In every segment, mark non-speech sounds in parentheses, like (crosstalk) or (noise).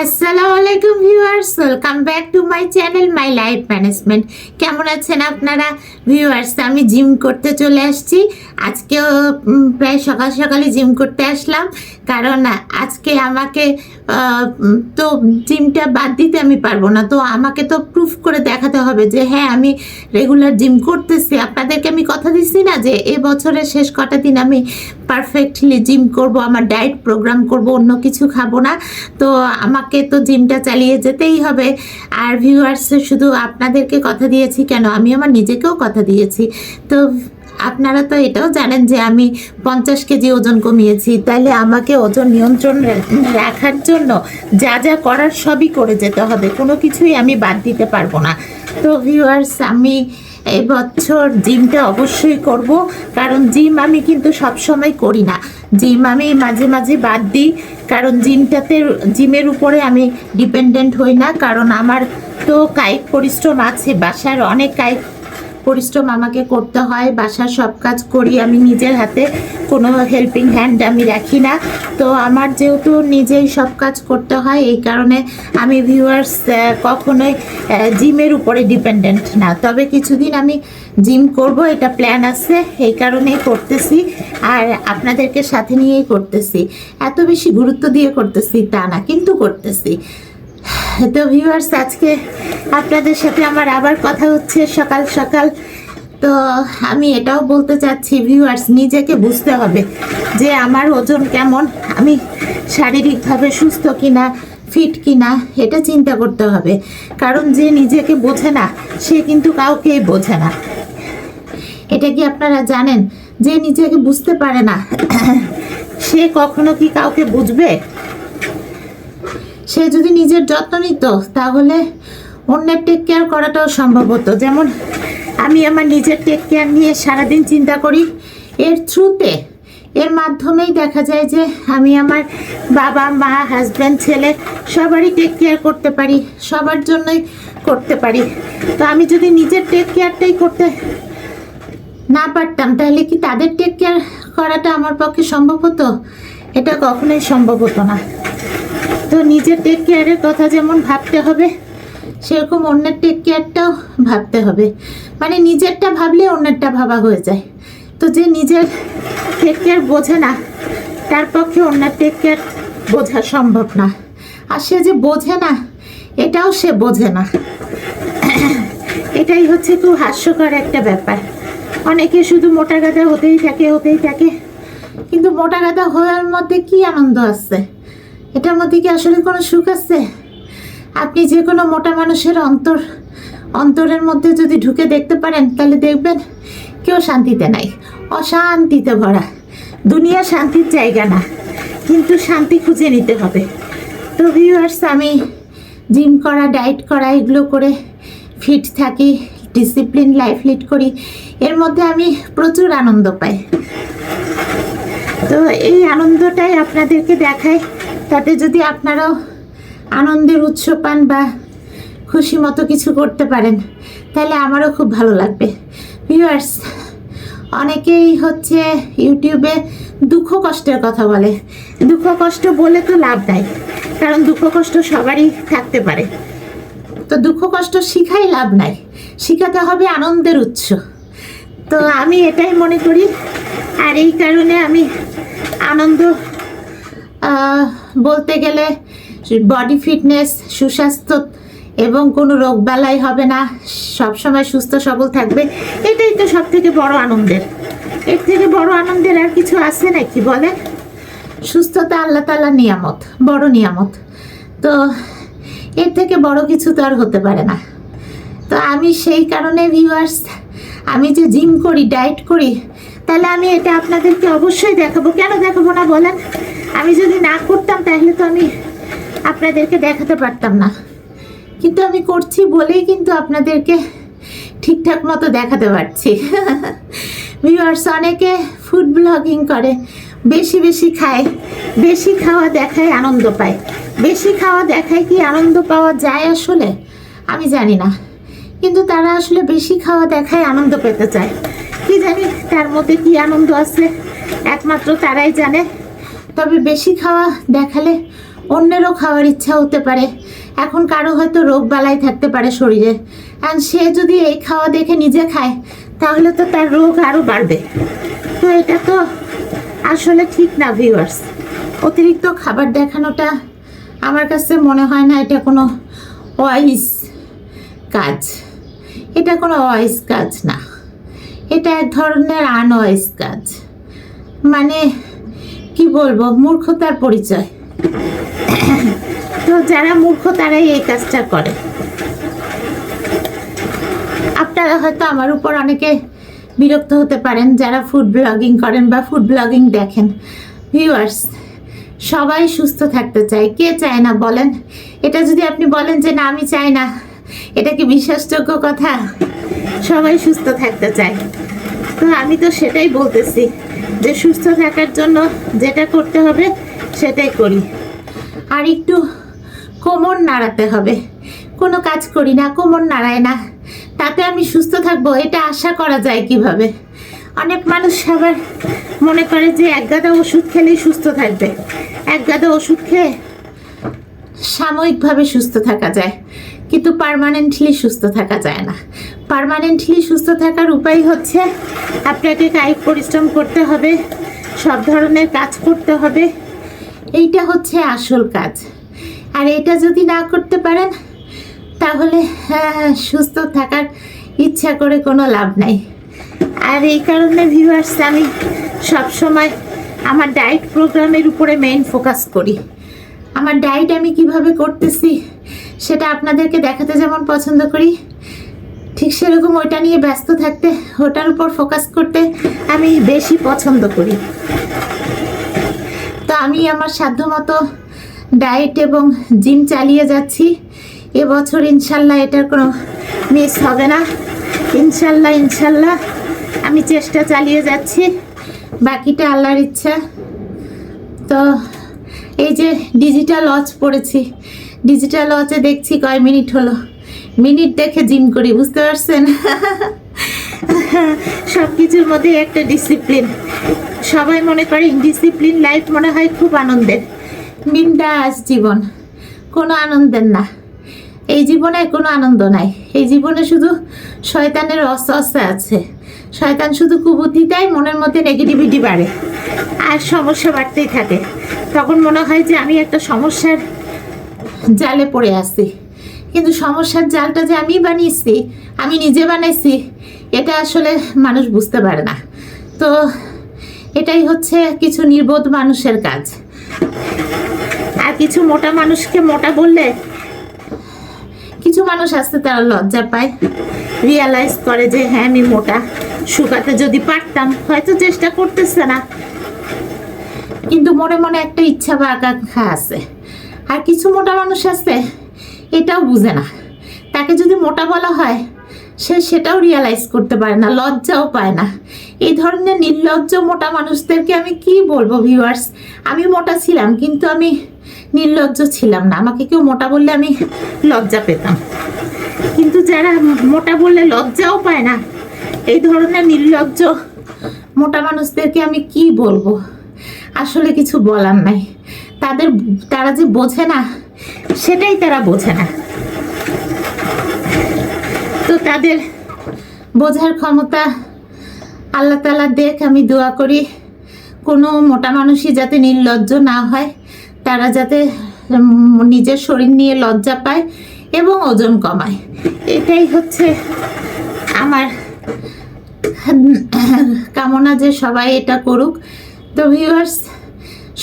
আসসালামু আলাইকুম viewers welcome back to my channel my life management কেমন আছেন আপনারা? ভিউয়ার্স আমি জিম করতে চলে আসছি। আজকেও প্রায় সকাল সকালে জিম করতে আসলাম। কারণ আজকে আমাকে তো জিমটা বাদ দিতে আমি পারব না। তো আমাকে তো প্রুফ করে দেখাতে হবে যে হ্যাঁ আমি রেগুলার জিম করতেছি। আপনাদেরকে আমি কথা দিচ্ছি না যে, এ বছরের শেষ কটা দিন আমি পারফেক্টলি জিম করব, আমার ডায়েট প্রোগ্রাম করব, অন্য কিছু খাব না। তো আমাকে তো জিমটা চালিয়ে যেতেই হবে। আর ভিউয়ার্স শুধু আপনাদেরকে কথা দিয়েছি কেন? আমি আমার নিজেকেও কথা দিয়েছি। তো আপনারা তো এটাও জানেন যে আমি পঞ্চাশ কেজি ওজন কমিয়েছি, তাইলে আমাকে ওজন নিয়ন্ত্রণ রাখার জন্য যা যা করার সবই করে যেতে হবে, কোনো কিছুই আমি বাদ দিতে পারব না। তো ভিউয়ার্স আমি এবছর জিমটা অবশ্যই করব, কারণ জিম আমি কিন্তু সব সময় করি না। জিম আমি মাঝে মাঝে বাদ দিই, কারণ জিমটাতে জিমের উপরে আমি ডিপেন্ডেন্ট হই না, কারণ আমার তো কায়িক পরিশ্রম আছে, বাসার অনেক কায়িক পরিশ্রম আমাকে করতে হয়, বাসার সব কাজ করি, আমি নিজের হাতে কোনো হেল্পিং হ্যান্ড আমি রাখি না। তো আমার যেহেতু নিজেই সব কাজ করতে হয়, এই কারণে আমি ভিউয়ার্স কখনোই জিমের উপরে ডিপেন্ডেন্ট না। তবে কিছুদিন আমি জিম করব, এটা প্ল্যান আছে, এই কারণেই করতেছি, আর আপনাদেরকে সাথে নিয়েই করতেছি। এত বেশি গুরুত্ব দিয়ে করতেছি তা না, কিন্তু করতেছি। তো ভিউয়ার্স আজকে আপনাদের সাথে আমার আবার কথা হচ্ছে সকাল সকাল। তো আমি এটাও বলতে চাচ্ছি ভিউয়ার্স নিজেকে বুঝতে হবে যে আমার ওজন কেমন, আমি শারীরিকভাবে সুস্থ কিনা ফিট কিনা, এটা চিন্তা করতে হবে। কারণ যে নিজেকে বোঝে না, সে কিন্তু কাউকেই বোঝে না। এটা কি আপনারা জানেন? যে নিজেকে বুঝতে পারে না, সে কখনো কি কাউকে বুঝবে? সে যদি নিজের যত্ন নিত, তাহলে অন্যের টেক কেয়ার করাটাও সম্ভব হতো। যেমন আমি আমার নিজের টেক কেয়ার নিয়ে সারাদিন চিন্তা করি, এর থ্রুতে এর মাধ্যমেই দেখা যায় যে আমি আমার বাবা, মা হাজব্যান্ড ছেলে সবারই টেক কেয়ার করতে পারি, সবার জন্যই করতে পারি। তো আমি যদি নিজের টেক কেয়ারটাই করতে না পারতাম, তাহলে কি তাদের টেক কেয়ার করাটা আমার পক্ষে সম্ভব হতো? এটা কখনোই সম্ভব হতো না। তো নিজের টেক কেয়ারের কথা যেমন ভাবতে হবে, সেরকম অন্যের টেক কেয়ারটাও ভাবতে হবে। মানে নিজেরটা ভাবলে অন্যেরটা ভাবা হয়ে যায়। তো যে নিজের টেক কেয়ার বোঝে না, তার পক্ষে অন্যের টেক কেয়ার বোঝা সম্ভব না। আর সে যে বোঝে না, এটাও সে বোঝে না। এটাই হচ্ছে খুব হাস্যকর একটা ব্যাপার। অনেকে শুধু মোটা গাদা হতেই থাকে হতেই থাকে। কিন্তু মোটা গাদা হওয়ার মধ্যে কি আনন্দ আছে? এটার মধ্যে কি আসলে কোনো সুখ আছে? আপনি যে কোনো মোটা মানুষের অন্তর, অন্তরের মধ্যে যদি ঢুকে দেখতে পারেন, তাহলে দেখবেন কেউ শান্তিতে নাই। অশান্তিতে ভরা। দুনিয়া শান্তির জায়গা না। কিন্তু শান্তি খুঁজে নিতে হবে। তো ভিউয়ার্স আমি জিম করা ডায়েট করা, এগুলো করে ফিট থাকি ডিসিপ্লিন লাইফ লিড করি। এর মধ্যে আমি প্রচুর আনন্দ পাই। তো এই আনন্দটাই আপনাদেরকে দেখায় তাতে যদি আপনারাও আনন্দের উৎস পান বা খুশি মতো কিছু করতে পারেন, তাহলে আমারও খুব ভালো লাগবে। ভিউয়ার্স অনেকেই হচ্ছে ইউটিউবে দুঃখ কষ্টের কথা বলে। দুঃখ কষ্ট বলে তো লাভ নাই, কারণ দুঃখ কষ্ট সবারই থাকতে পারে। তো দুঃখ কষ্ট শিখাই লাভ নাই, শিখাতে হবে আনন্দের উৎস। তো আমি এটাই মনে করি আর এই কারণে আমি আনন্দ বলতে গেলে বডি ফিটনেস সুস্বাস্থ্য এবং কোনো রোগ রোগবালাই হবে না। সবসময় সুস্থ, সবল থাকবে। এটাই তো সব থেকে বড় আনন্দের। এর থেকে বড় আনন্দের আর কিছু আছে নাকি বলে? সুস্থতা আল্লাহ তালা নিয়ামত, বড় নিয়ামত। তো এর থেকে বড় কিছু তো আর হতে পারে না। তো আমি সেই কারণে ভিউয়ার্স আমি যে জিম করি ডায়েট করি তাহলে আমি এটা আপনাদেরকে অবশ্যই দেখাবো। কেন দেখাবো না বলেন? আমি যদি না করতাম তাহলে তো আমি আপনাদেরকে দেখাতে পারতাম না। কিন্তু আমি করছি বলেই কিন্তু আপনাদেরকে ঠিকঠাক মতো দেখাতে পারছি। ভিউয়ার্স, অনেকে ফুড ব্লগিং করে। বেশি বেশি খায়। বেশি খাওয়া দেখায় আনন্দ পায়। বেশি খাওয়া দেখায় কি আনন্দ পাওয়া যায় আসলে? আমি জানি না। কিন্তু তারা আসলে বেশি খাওয়া দেখায় আনন্দ পেতে চায়। কি জানি তার মধ্যে কি আনন্দ আছে? একমাত্র তারাই জানে। তবে বেশি খাওয়া দেখালে অন্যেরও খাওয়ার ইচ্ছা হতে পারে। এখন কারও হয়তো রোগ বালাই থাকতে পারে শরীরে। আর সে যদি এই খাওয়া দেখে নিজে খায়, তাহলে তো তার রোগ আরও বাড়বে। তো এটা তো আসলে ঠিক না ভিউয়ার্স অতিরিক্ত খাবার দেখানোটা আমার কাছে মনে হয় না এটা কোনো ওয়াইজ কাজ। এটা কোনো অয়েস কাজ না। এটা এক ধরনের আনওয়াইজ কাজ মানে কি বলব, মূর্খতার পরিচয়। তো যারা মূর্খ, তারাই এই কাজটা করে। আপনারা হয়তো আমার উপর অনেকে বিরক্ত হতে পারেন, যারা ফুড ব্লগিং করেন বা ফুড ব্লগিং দেখেন। ভিউয়ার্স, সবাই সুস্থ থাকতে চায়। কে চায় না বলেন? এটা যদি আপনি বলেন যে, না, আমি চাই না। এটা কি বিশ্বাসযোগ্য কথা? সবাই সুস্থ থাকতে চায়। তো আমি তো সেটাই বলতেছি যে, সুস্থ থাকার জন্য যেটা করতে হবে, সেটাই করি। আর একটু কোমর নাড়াতে হবে। কোনো কাজ করি না, কোমর নাড়ায় না। তাতে আমি সুস্থ থাকব, এটা আশা করা যায় কীভাবে? অনেক মানুষ আবার মনে করে যে, এক গাদা ওষুধ খেলেই সুস্থ থাকবে। এক গাদা ওষুধ খেয়ে সাময়িকভাবে সুস্থ থাকা যায়। কিন্তু পারমানেন্টলি সুস্থ থাকা যায় না। পারমানেন্টলি সুস্থ থাকার উপায় হচ্ছে আপনাকে কায়িক পরিশ্রম করতে হবে সব ধরনের কাজ করতে হবে। এইটা হচ্ছে আসল কাজ। আর এটা যদি না করতে পারেন তাহলে হ্যাঁ, সুস্থ থাকার ইচ্ছা করে কোনো লাভ নাই। আর এই কারণে ভিউয়ার্স আমি সবসময় আমার ডায়েট প্রোগ্রামের উপরে মেইন ফোকাস করি। আমার ডায়েট আমি কীভাবে করতেছি সেটা আপনাদেরকে দেখাতে যেমন পছন্দ করি। ঠিক সেরকম ওইটা নিয়ে ব্যস্ত থাকতে, ওটার উপর ফোকাস করতে আমি বেশি পছন্দ করি। তো আমি আমার সাধ্যমতো ডায়েট এবং জিম চালিয়ে যাচ্ছি। এবছর ইনশাল্লাহ এটার কোনো মিস হবে না। ইনশাল্লাহ ইনশাল্লাহ আমি চেষ্টা চালিয়ে যাচ্ছি। বাকিটা আল্লাহর ইচ্ছা। তো এই যে ডিজিটাল ওয়াচ পড়েছি ডিজিটাল ওয়াচে দেখছি কয় মিনিট হলো। মিনিট দেখে জিম করি, বুঝতে পারছেন? সব কিছুর মধ্যে একটা ডিসিপ্লিন সবাই মনে করে ডিসিপ্লিন লাইফ মনে হয় খুব আনন্দের। বিন্দাস জীবন। কোনো আনন্দের না। এই জীবনে কোনো আনন্দ নাই। এই জীবনে শুধু শয়তানের অস্ত্র আছে। শয়তান শুধু কুবুদ্ধি দেয়, মনের মধ্যে নেগেটিভিটি বাড়ে। আর সমস্যা বাড়তেই থাকে। তখন মনে হয় যে আমি একটা সমস্যার জালে পড়ে আসছি কিন্তু সমস্যার জালটা যে আমি বানিয়েছি, আমি নিজে বানাইছি, এটা আসলে মানুষ বুঝতে পারে না। তো এটাই হচ্ছে কিছু নির্বোধ মানুষের কাজ। আর কিছু মোটা মানুষকে মোটা বললে কিছু মানুষ আসতে তারা লজ্জা পায়। রিয়ালাইজ করে যে হ্যাঁ আমি মোটা শুকাতে যদি পারতাম, হয়তো চেষ্টা করতেছে না। কিন্তু মনে মনে একটা ইচ্ছা বা আকাঙ্ক্ষা আছে। আর কিছু মোটা মানুষ আছে, এটাও বুঝে না। তাকে যদি মোটা বলা হয়, সে সেটাও রিয়ালাইজ করতে পারে না, লজ্জাও পায় না। এই ধরনের নির্লজ্জ মোটা মানুষদেরকে আমি কি বলব ভিউয়ার্স আমি মোটা ছিলাম, কিন্তু আমি নির্লজ্জ ছিলাম না। আমাকে কেউ মোটা বললে আমি লজ্জা পেতাম। কিন্তু যারা মোটা বললে লজ্জাও পায় না, এই ধরনের নির্লজ্জ মোটা মানুষদেরকে আমি কি বলব? আসলে কিছু বলার নাই। তাদের, তারা যে বোঝে না, সেটাই তারা বোঝে না। তো তাদের বোঝার ক্ষমতা আল্লাহ তালা দেখ, আমি দোয়া করি, কোনো মোটা মানুষই যাতে নির্লজ্জ না হয়, তারা যাতে নিজের শরীর নিয়ে লজ্জা পায় এবং ওজন কমায়। এটাই হচ্ছে আমার কামনা যে সবাই এটা করুক। তো ভিউয়ার্স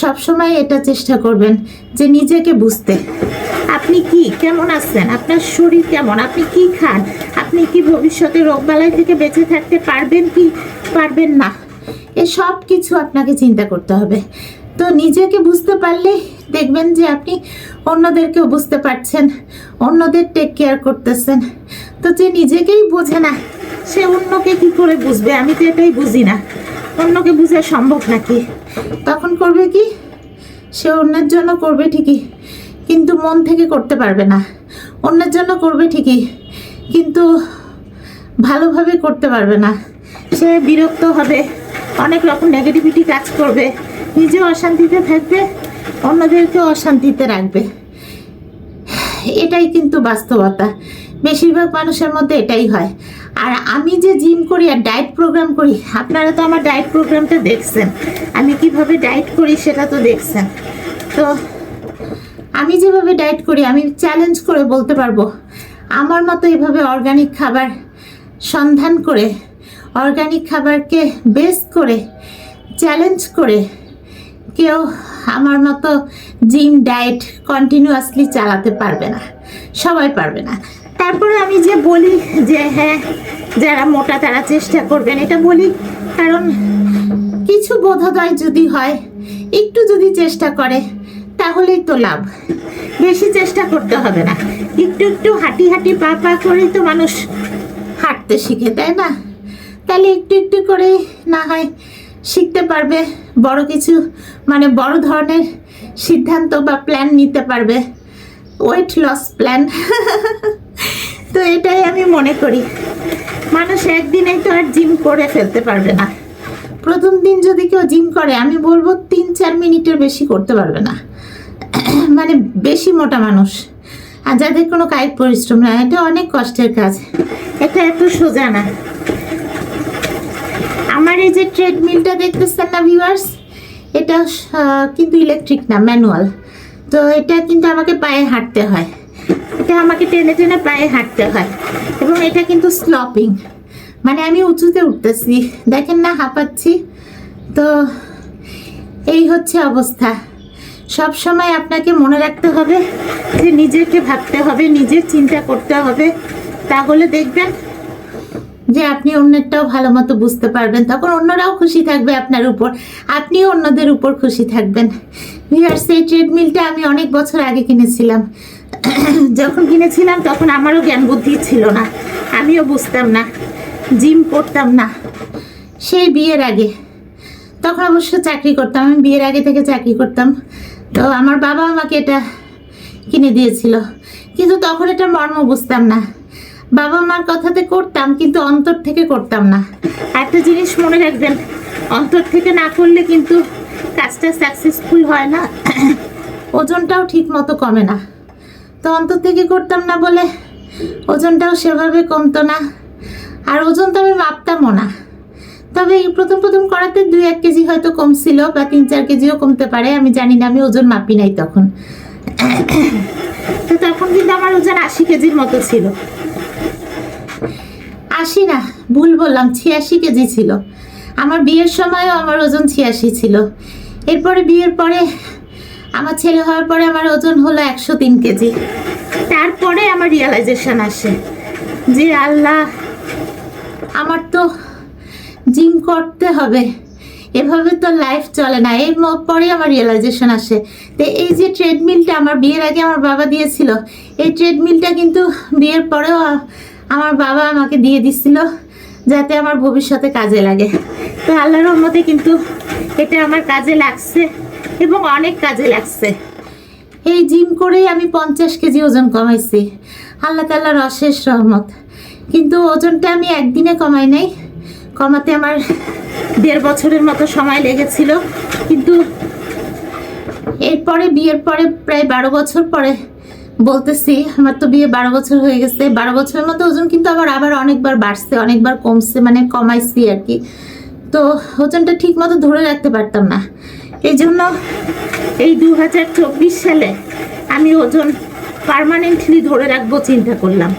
সবসময় এটা চেষ্টা করবেন যে নিজেকে বুঝতে। আপনি কি? কেমন আছেন? আপনার শরীর কেমন? আপনি কি খান? আপনি কি ভবিষ্যতে রোগবালাই থেকে বেঁচে থাকতে পারবেন কি পারবেন না? এ সব কিছু আপনাকে চিন্তা করতে হবে। তো নিজেকে বুঝতে পারলে দেখবেন যে আপনি অন্যদেরকেও বুঝতে পারছেন, অন্যদের টেক কেয়ার করতেছেন। তো যে নিজেকেই বোঝে না, সে অন্যকে কি করে বুঝবে? আমি তো এটাই বুঝি না। অন্যকে বোঝা সম্ভব নাকি? তখন করবে কি? সে অন্যের জন্য করবে ঠিকই, কিন্তু মন থেকে করতে পারবে না। অন্যের জন্য করবে ঠিকই, কিন্তু ভালোভাবে করতে পারবে না। সে বিরক্ত হবে, অনেক রকম নেগেটিভিটি কাজ করবে। নিজেও অশান্তিতে থাকবে অন্যদেরকে অশান্তিতে রাখবে। এটাই কিন্তু বাস্তবতা। বেশিরভাগ মানুষের মধ্যে এটাই হয়। আর আমি যে জিম করি আর ডায়েট প্রোগ্রাম করি, আপনারা তো আমার ডায়েট প্রোগ্রামটা দেখছেন। আমি কীভাবে ডায়েট করি সেটা তো দেখছেন। তো আমি যেভাবে ডায়েট করি, আমি চ্যালেঞ্জ করে বলতে পারব। আমার মতো এভাবে অর্গানিক খাবার সন্ধান করে অর্গানিক খাবারকে বেস করে চ্যালেঞ্জ করে কেউ আমার মতো জিম ডায়েট কন্টিনিউয়াসলি চালাতে পারবে না। সবাই পারবে না। তারপরে আমি যে বলি যে হ্যাঁ যারা মোটা তারা চেষ্টা করবেন, এটা বলি। কারণ কিছু বোধোদয় যদি হয়, একটু যদি চেষ্টা করে, তাহলেই তো লাভ। বেশি চেষ্টা করতে হবে না। একটু একটু হাঁটি হাঁটি পা পা করেই তো মানুষ হাঁটতে শিখে, তাই না? তাহলে একটু একটু করে না হয় শিখতে পারবে, বড় কিছু মানে বড় ধরনের সিদ্ধান্ত বা প্ল্যান নিতে পারবে। ওয়েট লস প্ল্যান তো এটাই আমি মনে করি। মানুষ একদিনেই তো আর জিম করে ফেলতে পারবে না। প্রথম দিন যদি কেউ জিম করে, আমি বলব তিন চার মিনিটের বেশি করতে পারবে না। (clears throat) মানে বেশি মোটা মানুষ। আর যাদের কোনো কায়িক পরিশ্রম না, এটা অনেক কষ্টের কাজ। এটা এত সোজা না। আমার এই যে ট্রেডমিলটা দেখতেছেন না ভিউয়ার্স এটা কিন্তু ইলেকট্রিক না ম্যানুয়াল তো এটা কিন্তু আমাকে পায়ে হাঁটতে হয়। এটা আমাকে টেনে টেনে পায়ে হাঁটতে হয়। এবং এটা কিন্তু স্লপিং মানে আমি উঁচুতে উঠতেছি। দেখেন না, হাঁপাচ্ছি। তো এই হচ্ছে অবস্থা। সব সময় আপনাকে মনে রাখতে হবে যে নিজেকে ভাবতে হবে, নিজের চিন্তা করতে হবে। তাহলে দেখবেন যে আপনি অন্যেরটাও ভালো মতো বুঝতে পারবেন। তখন অন্যরাও খুশি থাকবে আপনার উপর। আপনিও অন্যদের উপর খুশি থাকবেন। ভিউয়ার্স এই ট্রেডমিলটা আমি অনেক বছর আগে কিনেছিলাম। (coughs) যখন কিনেছিলাম তখন আমারও জ্ঞান বুদ্ধি ছিল না। আমিও বুঝতাম না, জিম করতাম না। সেই বিয়ের আগে। তখন অবশ্য চাকরি করতাম, আমি বিয়ের আগে থেকে চাকরি করতাম। তো আমার বাবা আমাকে এটা কিনে দিয়েছিল। কিন্তু তখন এটা মর্ম বুঝতাম না। বাবা মার কথাতে করতাম, কিন্তু অন্তর থেকে করতাম না। একটা জিনিস মনে রাখবেন, অন্তর থেকে না করলে কিন্তু কাজটা সাকসেসফুল হয় না। (coughs) ওজনটাও ঠিক মতো কমে না। তো অন্তর থেকে করতাম না বলে? ওজনটাও সেভাবে কমতো না। আর ওজন তো আমি মাপতামও না। তবে এই প্রথম প্রথম করাতে দুই এক কেজি হয়তো কমছিল বা তিন চার কেজিও কমতে পারে, আমি জানি না, আমি ওজন মাপি নাই তখন। তো তখন কিন্তু আমার ওজন আশি কেজির মতো ছিল। আশি না, ভুল বললাম, ছিয়াশি কেজি ছিল। আমার বিয়ের সময়ও আমার ওজন ছিয়াশি ছিল। এরপরে বিয়ের পরে আমার ছেলে হওয়ার পরে আমার ওজন হলো একশো তিন কেজি। তারপরে আমার রিয়েলাইজেশন আসে যে আল্লাহ, আমার তো জিম করতে হবে। এভাবে তো লাইফ চলে না। এর পরে আমার রিয়েলাইজেশন আসে। তো এই যে ট্রেডমিলটা আমার বিয়ের আগে আমার বাবা দিয়েছিল, এই ট্রেডমিলটা কিন্তু বিয়ের পরেও আমার বাবা আমাকে দিয়ে দিছিল যাতে আমার ভবিষ্যতে কাজে লাগে। তো আল্লাহর মতে কিন্তু এটা আমার কাজে লাগছে। এবং অনেক কাজে লাগছে। এই জিম করেই আমি পঞ্চাশ কেজি ওজন কমাইছি। আল্লাহ তাল্লাহর অশেষ রহমত। কিন্তু ওজনটা আমি একদিনে কমাই নাই। কমাতে আমার দেড় বছরের মতো সময় লেগেছিল। কিন্তু এরপরে, বিয়ের পরে প্রায় বারো বছর পরে বলতেছি, আমার তো বিয়ে বারো বছর হয়ে গেছে। বারো বছরের মতো ওজন কিন্তু আমার আবার অনেকবার বাড়ছে, অনেকবার কমছে মানে কমাইছি আর কি। তো ওজনটা ঠিক মতো ধরে রাখতে পারতাম না। এই জন্য এই দু হাজার চব্বিশ সালে আমি ওজন পার্মানেন্টলি ধরে রাখব চিন্তা করলাম।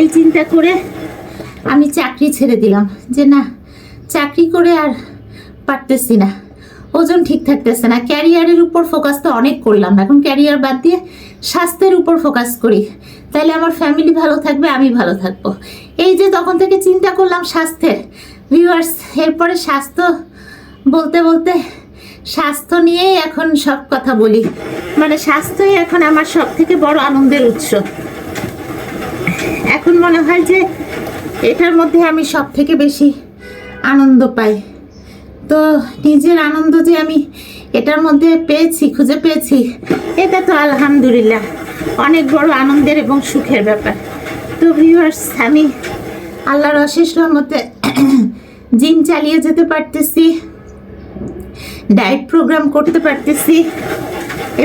এই চিন্তা করে আমি চাকরি ছেড়ে দিলাম যে না, চাকরি করে আর পারতেছি না। ওজন ঠিক থাকতেছে না। ক্যারিয়ারের উপর ফোকাস তো অনেক করলাম। এখন ক্যারিয়ার বাদ দিয়ে স্বাস্থ্যের উপর ফোকাস করি। তাহলে আমার ফ্যামিলি ভালো থাকবে, আমি ভালো থাকব। এই যে তখন থেকে চিন্তা করলাম স্বাস্থ্যের। ভিউয়ার্স এরপরে স্বাস্থ্য বলতে বলতে স্বাস্থ্য নিয়েই এখন সব কথা বলি। মানে স্বাস্থ্যই এখন আমার সব থেকে বড় আনন্দের উৎস। এখন মনে হয় যে এটার মধ্যে আমি সব থেকে বেশি আনন্দ পাই। তো নিজের আনন্দ যে আমি এটার মধ্যে পেয়েছি, খুঁজে পেয়েছি, এটা তো আলহামদুলিল্লাহ। অনেক বড় আনন্দের এবং সুখের ব্যাপার। তো ভিউয়ার্স আমি আল্লাহর অশেষ রহমতে (clears throat) জিম চালিয়ে যেতে পারতেছি। ডায়েট প্রোগ্রাম করতে পারতেছি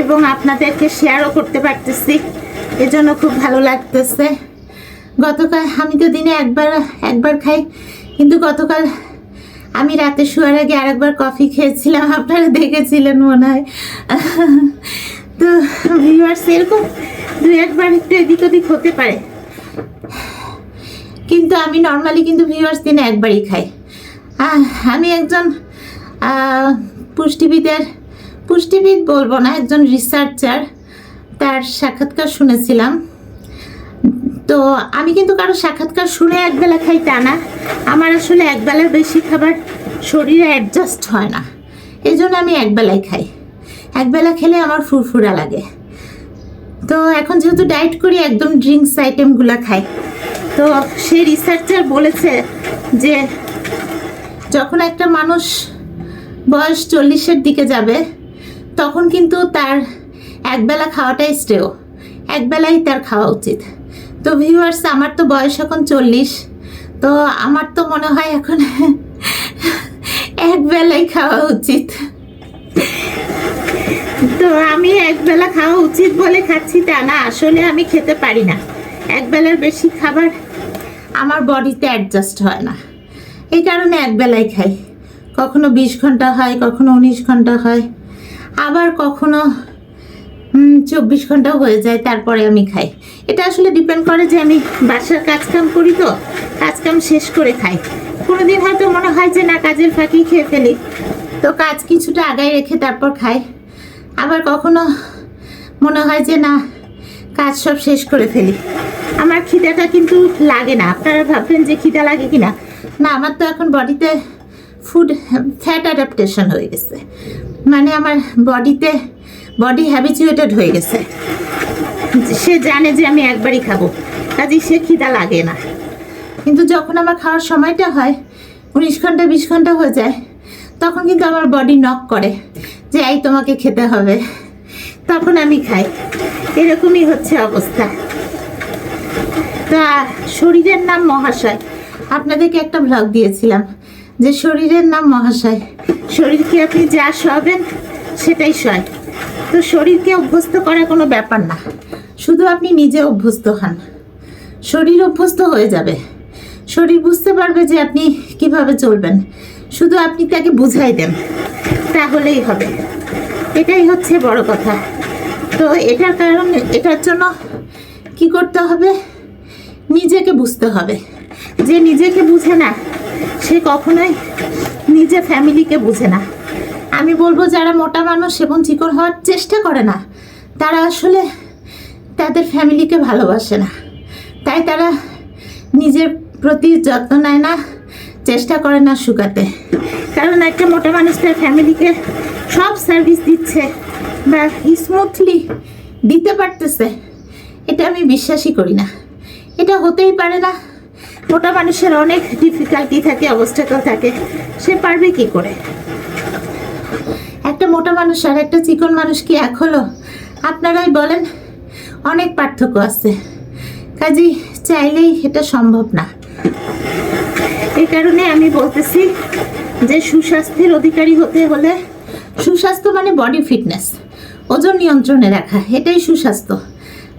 এবং আপনাদেরকে শেয়ারও করতে পারতেছি। এজন্য খুব ভালো লাগতেছে। গতকাল আমি তো দিনে একবার একবার খাই, কিন্তু গতকাল আমি রাতে শোয়ার আগে আরেকবার কফি খেয়েছিলাম। আপনারা দেখেছিলেন মনে হয়। তো ভিউয়ার্স এরকম দু একবার একটু এদিক ওদিক হতে পারে। কিন্তু আমি নর্মালি কিন্তু ভিউয়ার্স দিনে একবারই খাই। আমি একজন পুষ্টিবিদের, পুষ্টিবিদ বলব না, একজন রিসার্চার তার সাক্ষাৎকার শুনেছিলাম। তো আমি কিন্তু কারও সাক্ষাৎকার শুনে একবেলা খাই তা না। আমার আসলে একবেলার বেশি খাবার শরীরে অ্যাডজাস্ট হয় না। এই জন্য আমি একবেলাই খাই। একবেলা খেলে আমার ফুরফুরা লাগে। তো এখন যেহেতু ডায়েট করি, একদম ড্রিঙ্কস আইটেমগুলো খাই। তো সেই রিসার্চার বলেছে যে, যখন একটা মানুষ বয়স চল্লিশের দিকে যাবে, তখন কিন্তু তার একবেলা খাওয়াটাই শ্রেয়। একবেলাই তার খাওয়া উচিত। তো ভিউয়ার্স আমার তো বয়স এখন চল্লিশ, তো আমার তো মনে হয় এখন একবেলাই খাওয়া উচিত। তো আমি একবেলা খাওয়া উচিত বলে খাচ্ছি তা না, আসলে আমি খেতে পারি না। একবেলার বেশি খাবার আমার বডিতে অ্যাডজাস্ট হয় না। এই কারণে একবেলাই খাই। কখনো বিশ ঘণ্টা হয়, কখনো উনিশ ঘণ্টা হয়। আবার কখনো চব্বিশ ঘন্টাও হয়ে যায়, তারপরে আমি খাই। এটা আসলে ডিপেন্ড করে যে আমি বাসার কাজকাম করি তো, কাজকাম শেষ করে খাই। কোনোদিন হয়তো মনে হয় যে না, কাজের ফাঁকি খেয়ে ফেলি। তো কাজ কিছুটা আগায় রেখে তারপর খাই। আবার কখনো মনে হয় যে না, কাজ সব শেষ করে ফেলি। আমার খিদাটা কিন্তু লাগে না। আপনারা ভাববেন যে খিদা লাগে কিনা? না, আমার তো এখন বডিতে ফুড ফ্যাট অ্যাডাপ্টেশন হয়ে গেছে। মানে আমার বডিতে বডি হ্যাবিচুয়েটেড হয়ে গেছে। সে জানে যে আমি একবারই খাব। কাজে সে খিদা লাগে না। কিন্তু যখন আমার খাওয়ার সময়টা হয়, উনিশ ঘণ্টা, বিশ ঘণ্টা হয়ে যায়, তখন কিন্তু আমার বডি নক করে যে, এই তোমাকে খেতে হবে। তখন আমি খাই। এরকমই হচ্ছে অবস্থা। তা শরীরের নাম মহাশয়। আপনাদেরকে একটা ব্লগ দিয়েছিলাম। যে শরীরের নাম মহাশয়। শরীরকে আপনি যা শোয়াবেন সেটাই শয় তো শরীরকে অভ্যস্ত করা কোনো ব্যাপার না। শুধু আপনি নিজে অভ্যস্ত হন। শরীর অভ্যস্ত হয়ে যাবে। শরীর বুঝতে পারবে যে আপনি কীভাবে চলবেন। শুধু আপনি তাকে বুঝাই দেন। তাহলেই হবে। এটাই হচ্ছে বড় কথা। তো এটার কারণে, এটার জন্য কি করতে হবে? নিজেকে বুঝতে হবে। যে নিজেকে বুঝে না, সে কখনোই নিজে ফ্যামিলিকে বুঝে না। আমি বলব, যারা মোটা মানুষ এবং চিকন হওয়ার চেষ্টা করে না, তারা আসলে তাদের ফ্যামিলিকে ভালোবাসে না। তাই তারা নিজের প্রতি যত্ন নেয় না, চেষ্টা করে না শুকাতে। কারণ একটা মোটা মানুষ তার ফ্যামিলিকে সব সার্ভিস দিচ্ছে বা স্মুথলি দিতে পারতেছে, এটা আমি বিশ্বাসই করি না। এটা হতেই পারে না মোটা মানুষের অনেক ডিফিকাল্টি থাকে অবস্টাকল থাকে। সে পারবে কি করে? একটা মোটা মানুষ আর একটা চিকন মানুষ কি এক হলো? আপনারাই বলেন, অনেক পার্থক্য আছে। কাজেই চাইলেই এটা সম্ভব না। এই কারণে আমি বলতেছি যে সুস্বাস্থ্যের অধিকারী হতে হলে সুস্বাস্থ্য মানে বডি ফিটনেস ওজন নিয়ন্ত্রণে রাখা, এটাই সুস্বাস্থ্য।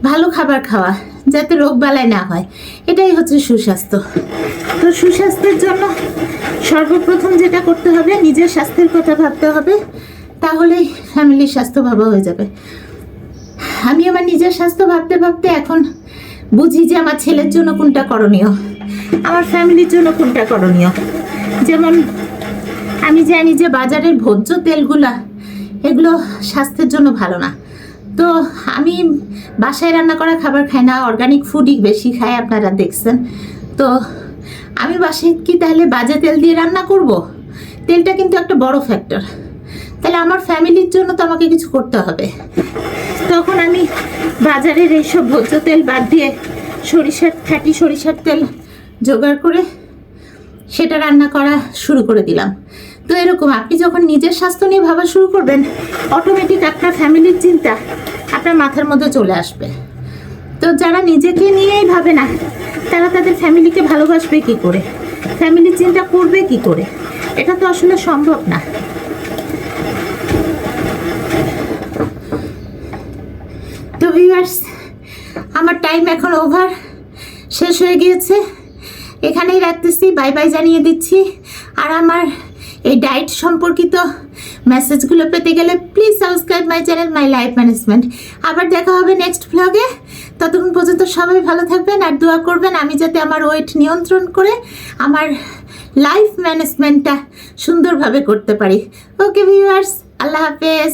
ভালো খাবার খাওয়া যাতে রোগ বালাই না হয়। এটাই হচ্ছে সুস্বাস্থ্য। তো সুস্বাস্থ্যের জন্য সর্বপ্রথম যেটা করতে হবে, নিজের স্বাস্থ্যের কথা ভাবতে হবে, তাহলেই ফ্যামিলির স্বাস্থ্য ভাবা হয়ে যাবে। আমি আমার নিজের স্বাস্থ্য ভাবতে ভাবতে এখন বুঝি যে আমার ছেলের জন্য কোনটা করণীয়। আমার ফ্যামিলির জন্য কোনটা করণীয়? যেমন আমি জানি যে বাজারের ভোজ্য তেলগুলা, এগুলো স্বাস্থ্যের জন্য ভালো না। তো আমি বাসায় রান্না করা খাবার খাই না অর্গানিক ফুডই বেশি খাই, আপনারা দেখছেন। তো আমি বাসায় কি তাহলে বাজে তেল দিয়ে রান্না করব? তেলটা কিন্তু একটা বড় ফ্যাক্টর তাহলে আমার ফ্যামিলির জন্য তো আমাকে কিছু করতে হবে। তখন আমি বাজারের এইসব ভোজ্য তেল বাদ দিয়ে সরিষার, খাঁটি সরিষার তেল জোগাড় করে সেটা রান্না করা শুরু করে দিলাম। তো এরকম আপনি যখন নিজের স্বাস্থ্য নিয়ে ভাবা শুরু করবেন অটোমেটিক আপনার ফ্যামিলির চিন্তা আপনার মাথার মধ্যে চলে আসবে। তো যারা নিজেকে নিয়েই ভাবে না, তারা তাদের ফ্যামিলিকে ভালোবাসবে কি করে? ফ্যামিলির চিন্তা করবে কি করে? এটা তো আসলে সম্ভব না। তো ভিউয়ার্স আমার টাইম এখন ওভার শেষ হয়ে গিয়েছে। এখানেই রাখতেছি বাই বাই জানিয়ে দিচ্ছি। আর আমার এই ডায়েট সম্পর্কিত মেসেজগুলো পেতে গেলে please subscribe my channel my life management আবার দেখা হবে নেক্সট ভ্লগে ততক্ষণ পর্যন্ত সবাই ভালো থাকবেন আর দোয়া করবেন আমি যাতে আমার ওয়েট নিয়ন্ত্রণ করে আমার লাইফ ম্যানেজমেন্টটা সুন্দরভাবে করতে পারি। ওকে ভিউয়ার্স আল্লাহ হাফেজ।